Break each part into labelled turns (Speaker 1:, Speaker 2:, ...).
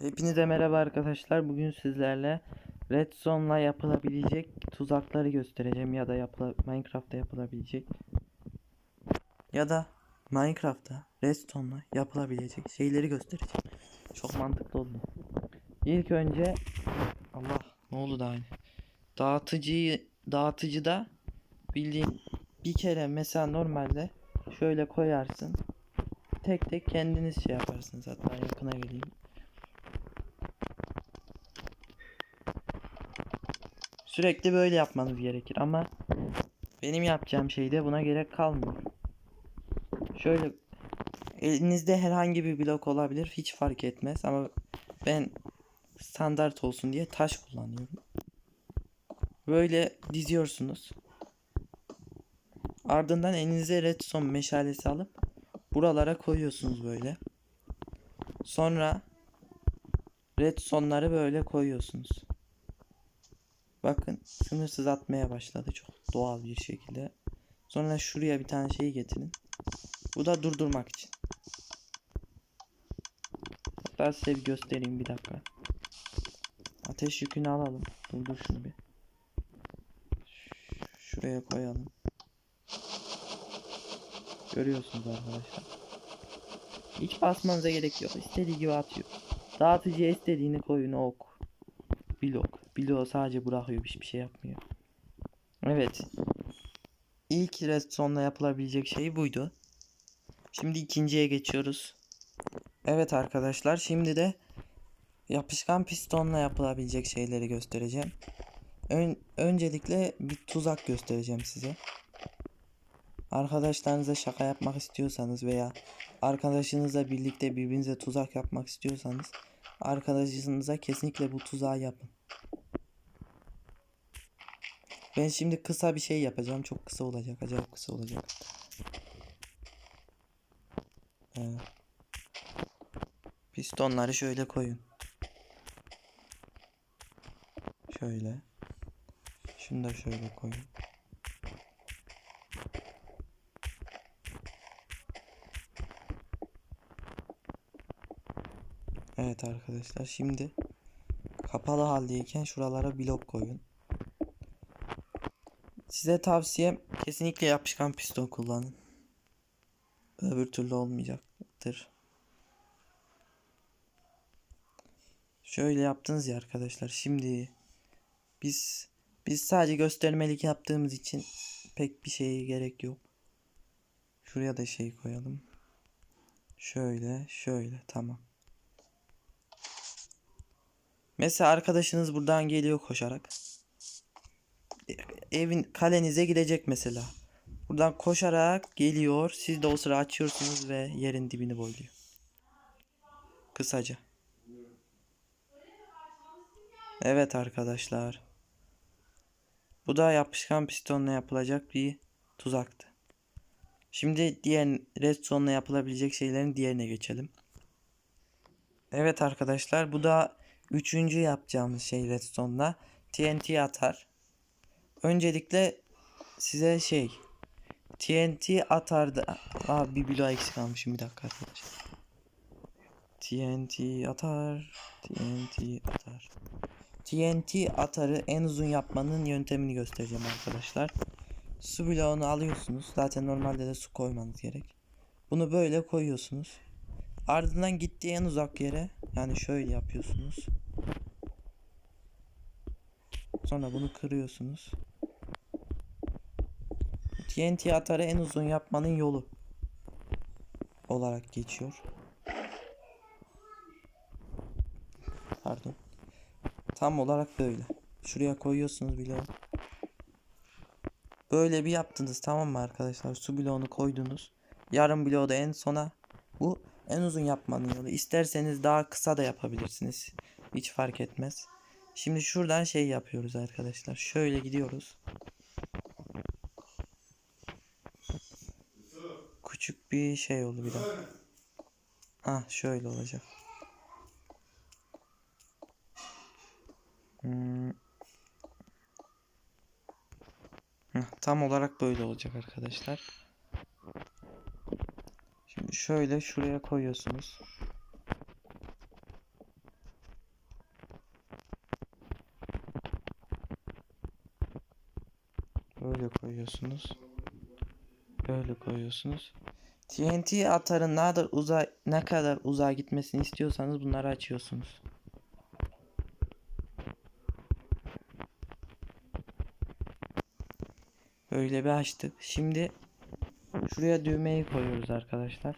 Speaker 1: Hepinize merhaba arkadaşlar. Bugün sizlerle Redstone'la yapılabilecek tuzakları göstereceğim ya da yapıla Minecraft'ta yapılabilecek ya da Minecraft'ta Redstone'la yapılabilecek şeyleri göstereceğim. Çok mantıklı oldu. İlk önce Allah ne oldu daha yeni? Dağıtıcıyı dağıtıcıda bildiğin bir kere mesela normalde şöyle koyarsın. Tek tek kendiniz şey yaparsınız hatta yakına geleyim. Sürekli böyle yapmanız gerekir ama benim yapacağım şeyde buna gerek kalmıyor. Şöyle elinizde herhangi bir blok olabilir hiç fark etmez ama ben standart olsun diye taş kullanıyorum. Böyle diziyorsunuz. Ardından elinize redstone meşalesi alıp buralara koyuyorsunuz böyle. Sonra redstone'ları böyle koyuyorsunuz. Bakın sınırsız atmaya başladı çok doğal bir şekilde. Sonra şuraya bir tane şey getirin. Bu da durdurmak için. Hatta size bir göstereyim bir dakika. Ateş yükünü alalım. Durdur şunu bir. Şuraya koyalım. Görüyorsunuz arkadaşlar. Hiç basmanıza gerek yok. İstediği gibi atıyor. Dağıtıcıya istediğini koyun ok. Bloğu sadece bırakıyor hiçbir şey yapmıyor. Evet. İlk redstone'la yapılabilecek şey buydu. Şimdi ikinciye geçiyoruz. Evet arkadaşlar şimdi de yapışkan pistonla yapılabilecek şeyleri göstereceğim. Ön- öncelikle bir tuzak göstereceğim size. Arkadaşlarınıza şaka yapmak istiyorsanız veya arkadaşınızla birlikte birbirinize tuzak yapmak istiyorsanız arkadaşınıza kesinlikle bu tuzağı yapın. Ben şimdi kısa bir şey yapacağım. Çok kısa olacak. Acayip kısa olacak. Evet. Pistonları şöyle koyun. Şöyle. Şunu da şöyle koyun. Evet arkadaşlar şimdi kapalı haldeyken şuralara blok koyun. Size tavsiyem kesinlikle yapışkan piston kullanın. Öbür türlü olmayacaktır. Şöyle yaptınız ya arkadaşlar. Şimdi biz biz sadece göstermelik yaptığımız için pek bir şeye gerek yok. Şuraya da şey koyalım. Şöyle, şöyle tamam. Mesela arkadaşınız buradan geliyor koşarak. Evin kalenize gidecek mesela. Buradan koşarak geliyor. Siz de o sıra açıyorsunuz ve yerin dibini boyluyor. Kısaca. Evet arkadaşlar. Bu da yapışkan pistonla yapılacak bir tuzaktı. Şimdi diğer redstone'la yapılabilecek şeylerin diğerine geçelim. Evet arkadaşlar bu da üçüncü yapacağımız şey redstone'la TNT atar. Öncelikle size şey TNT atardı. Aa bir bloğu eksik kalmışım bir dakika arkadaşlar. TNT atar. TNT atar. TNT atarı en uzun yapmanın yöntemini göstereceğim arkadaşlar. Su bloğunu alıyorsunuz. Zaten normalde de su koymanız gerek. Bunu böyle koyuyorsunuz. Ardından gittiği en uzak yere yani şöyle yapıyorsunuz. Sonra bunu kırıyorsunuz. TNT atarı en uzun yapmanın yolu olarak geçiyor. Pardon. Tam olarak böyle. Şuraya koyuyorsunuz bloğu. Böyle bir yaptınız tamam mı arkadaşlar? Su bloğunu koydunuz. Yarım bloğu da en sona. Bu en uzun yapmanın yolu. İsterseniz daha kısa da yapabilirsiniz. Hiç fark etmez. Şimdi şuradan şey yapıyoruz arkadaşlar. Şöyle gidiyoruz. Küçük bir şey oldu bir dakika. Ah şöyle olacak. Hmm. Tam olarak böyle olacak arkadaşlar. Şimdi şöyle şuraya koyuyorsunuz. Böyle koyuyorsunuz. Böyle koyuyorsunuz. TNT atarın ne kadar uza ne kadar uzağa gitmesini istiyorsanız bunları açıyorsunuz. Böyle bir açtık. Şimdi şuraya düğmeyi koyuyoruz arkadaşlar.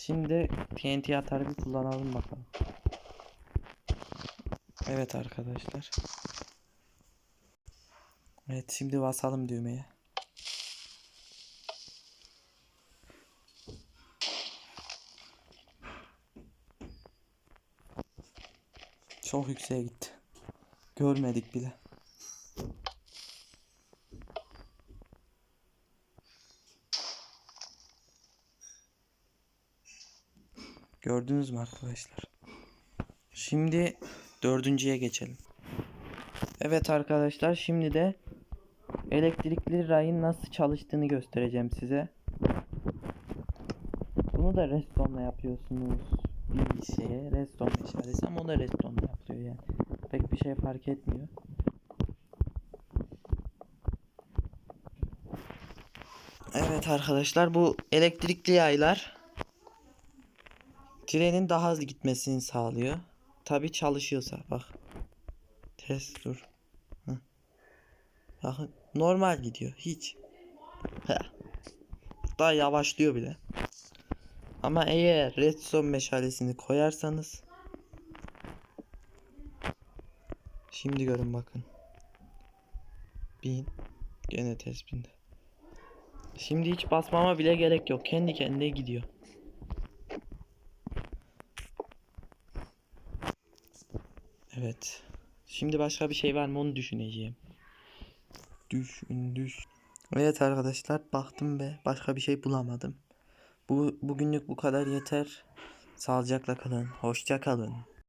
Speaker 1: Şimdi TNT atarı bir kullanalım bakalım. Evet arkadaşlar. Evet şimdi basalım düğmeye. Çok yükseğe gitti. Görmedik bile. Gördünüz mü arkadaşlar? Şimdi dördüncüye geçelim. Evet arkadaşlar şimdi de elektrikli rayın nasıl çalıştığını göstereceğim size. Bunu da redstone'la yapıyorsunuz şeye redstone meşalesi ama o da redstone'la yapılıyor yani. Pek bir şey fark etmiyor. Evet arkadaşlar bu elektrikli yaylar trenin daha hızlı gitmesini sağlıyor. Tabi çalışıyorsa bak. Test dur. Bakın normal gidiyor hiç. Heh. Daha yavaşlıyor bile. Ama eğer redstone meşalesini koyarsanız Şimdi görün bakın. Bin. Gene test bindi. Şimdi hiç basmama bile gerek yok. Kendi kendine gidiyor. Evet. Şimdi başka bir şey var mı onu düşüneceğim. Düş. Evet arkadaşlar baktım ve başka bir şey bulamadım. Bu bugünlük bu kadar yeter. Sağlıcakla kalın. Hoşça kalın.